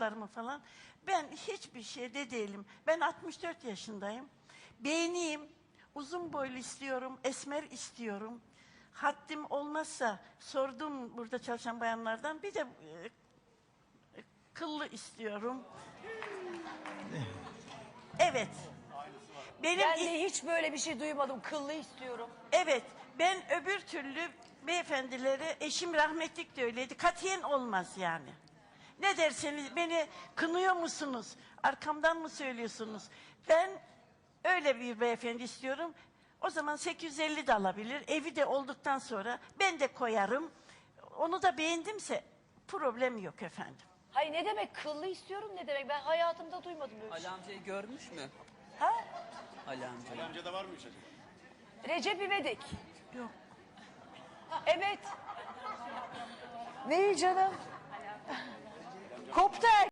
larımı falan. Ben hiçbir şeyde değilim. Ben 64 yaşındayım. Beğeneyim, uzun boylu istiyorum, esmer istiyorum. Haddim olmazsa sordum burada çalışan bayanlardan bir de e, kıllı istiyorum. Evet. Benim Ben de hiç böyle bir şey duymadım. Kıllı istiyorum. Evet, ben öbür türlü beyefendileri, eşim rahmetlik de öyleydi, katiyen olmaz yani. Ne derseniz, beni kınıyor musunuz, arkamdan mı söylüyorsunuz? Ben öyle bir beyefendi istiyorum. O zaman 850 de alabilir, evi de olduktan sonra ben de koyarım. Onu da beğendimse problem yok efendim. Hayır ne demek kıllı istiyorum ne demek? Ben hayatımda duymadım böyle bir şey. Ali amcayı görmüş mü? Ha? Ali amcayı. Amcada var mı acaba? Recep İvedik. Yok. Evet. Neyi canım?